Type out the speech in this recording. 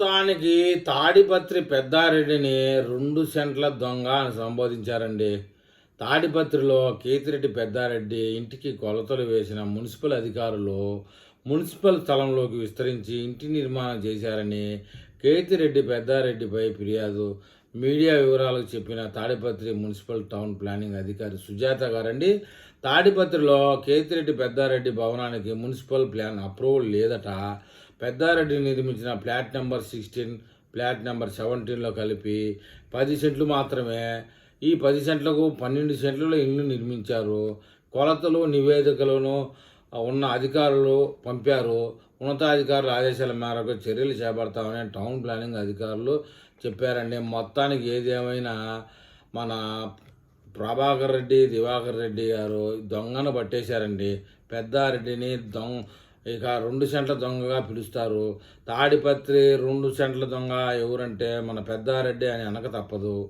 మొత్తానికి తాడిపత్రి పెద్దారెడ్డిని రెండు సెంట్ల దొంగ అని సంబోధించారండి. తాడిపత్రిలో కేతిరెడ్డి పెద్దారెడ్డి ఇంటికి కొలతలు వేసిన మున్సిపల్ అధికారులు మున్సిపల్ స్థలంలోకి విస్తరించి ఇంటి నిర్మాణం చేశారని కేతిరెడ్డి పెద్దారెడ్డిపై ఫిర్యాదు మీడియా వివరాలకు చెప్పిన తాడిపత్రి మున్సిపల్ టౌన్ ప్లానింగ్ అధికారి సుజాత గారండి తాడిపత్రిలో కేతిరెడ్డి పెద్దారెడ్డి భవనానికి మున్సిపల్ ప్లాన్ అప్రూవల్ లేదట. పెద్దారెడ్డి నిర్మించిన flat number sixteen flat number సెవెంటీన్లో కలిపి పది సెంట్లు మాత్రమే. ఈ పది సెంట్లకు పన్నెండు సెంట్లలో ఇల్లు నిర్మించారు. కొలతలు నివేదికలను ఉన్న అధికారులు పంపారు. ఉన్నతాధికారుల ఆదేశాల మేరకు చర్యలు చేపడతామని టౌన్ ప్లానింగ్ అధికారులు చెప్పారండి. మొత్తానికి ఏదేమైనా మన ప్రభాకర్ రెడ్డి దివాకర్ రెడ్డి గారు దొంగను పట్టేశారండి. పెద్దారెడ్డిని దొంగ ఇక రెండు సెంట్ల దొంగగా పిలుస్తారు. తాడిపత్రి రెండు సెంట్ల దొంగ ఎవరంటే మన పెద్దారెడ్డి అని అనక తప్పదు.